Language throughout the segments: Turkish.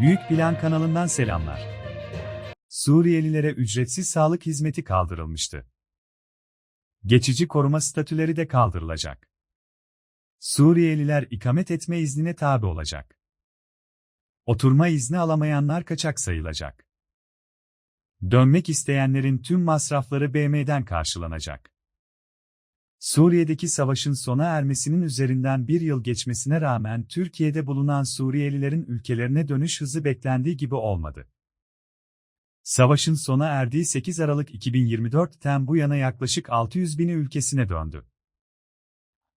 Büyük Plan kanalından selamlar. Suriyelilere ücretsiz sağlık hizmeti kaldırılmıştı. Geçici koruma statüleri de kaldırılacak. Suriyeliler ikamet etme iznine tabi olacak. Oturma izni alamayanlar kaçak sayılacak. Dönmek isteyenlerin tüm masrafları BM'den karşılanacak. Suriye'deki savaşın sona ermesinin üzerinden bir yıl geçmesine rağmen Türkiye'de bulunan Suriyelilerin ülkelerine dönüş hızı beklendiği gibi olmadı. Savaşın sona erdiği 8 Aralık 2024'ten bu yana yaklaşık 600 bini ülkesine döndü.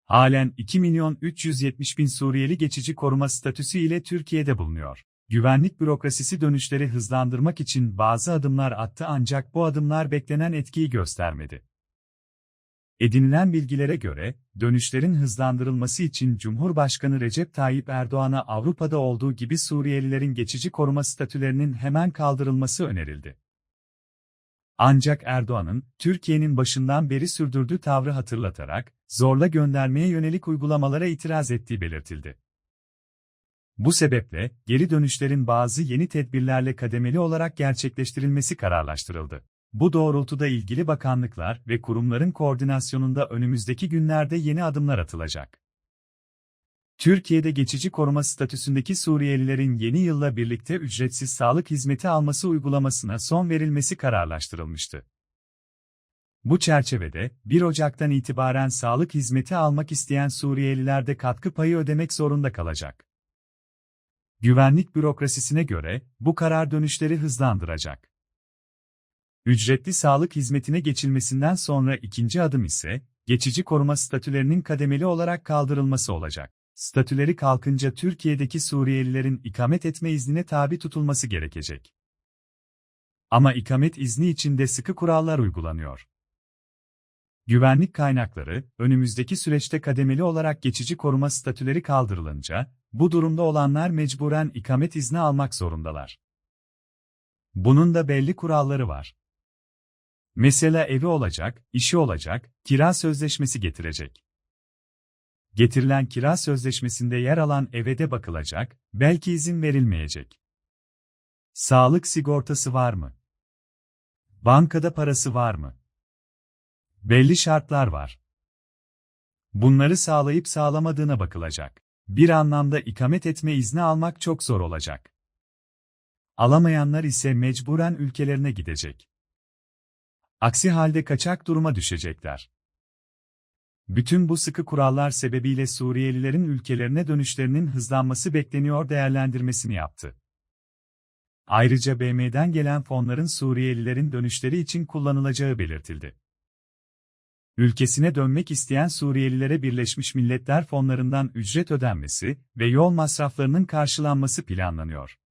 Halen 2 milyon 370 bin Suriyeli geçici koruma statüsü ile Türkiye'de bulunuyor. Güvenlik bürokrasisi dönüşleri hızlandırmak için bazı adımlar attı ancak bu adımlar beklenen etkiyi göstermedi. Edinilen bilgilere göre, dönüşlerin hızlandırılması için Cumhurbaşkanı Recep Tayyip Erdoğan'a Avrupa'da olduğu gibi Suriyelilerin geçici koruma statülerinin hemen kaldırılması önerildi. Ancak Erdoğan'ın, Türkiye'nin başından beri sürdürdüğü tavrı hatırlatarak, zorla göndermeye yönelik uygulamalara itiraz ettiği belirtildi. Bu sebeple, geri dönüşlerin bazı yeni tedbirlerle kademeli olarak gerçekleştirilmesi kararlaştırıldı. Bu doğrultuda ilgili bakanlıklar ve kurumların koordinasyonunda önümüzdeki günlerde yeni adımlar atılacak. Türkiye'de geçici koruma statüsündeki Suriyelilerin yeni yılla birlikte ücretsiz sağlık hizmeti alması uygulamasına son verilmesi kararlaştırılmıştı. Bu çerçevede, 1 Ocak'tan itibaren sağlık hizmeti almak isteyen Suriyeliler de katkı payı ödemek zorunda kalacak. Güvenlik bürokrasisine göre, bu karar dönüşleri hızlandıracak. Ücretli sağlık hizmetine geçilmesinden sonra ikinci adım ise, geçici koruma statülerinin kademeli olarak kaldırılması olacak. Statüleri kalkınca Türkiye'deki Suriyelilerin ikamet etme iznine tabi tutulması gerekecek. Ama ikamet izni için de sıkı kurallar uygulanıyor. Güvenlik kaynakları, önümüzdeki süreçte kademeli olarak geçici koruma statüleri kaldırılınca, bu durumda olanlar mecburen ikamet izni almak zorundalar. Bunun da belli kuralları var. Mesela evi olacak, işi olacak, kira sözleşmesi getirecek. Getirilen kira sözleşmesinde yer alan eve de bakılacak, belki izin verilmeyecek. Sağlık sigortası var mı? Bankada parası var mı? Belli şartlar var. Bunları sağlayıp sağlamadığına bakılacak. Bir anlamda ikamet etme izni almak çok zor olacak. Alamayanlar ise mecburen ülkelerine gidecek. Aksi halde kaçak duruma düşecekler. Bütün bu sıkı kurallar sebebiyle Suriyelilerin ülkelerine dönüşlerinin hızlanması bekleniyor değerlendirmesini yaptı. Ayrıca BM'den gelen fonların Suriyelilerin dönüşleri için kullanılacağı belirtildi. Ülkesine dönmek isteyen Suriyelilere Birleşmiş Milletler fonlarından ücret ödenmesi ve yol masraflarının karşılanması planlanıyor.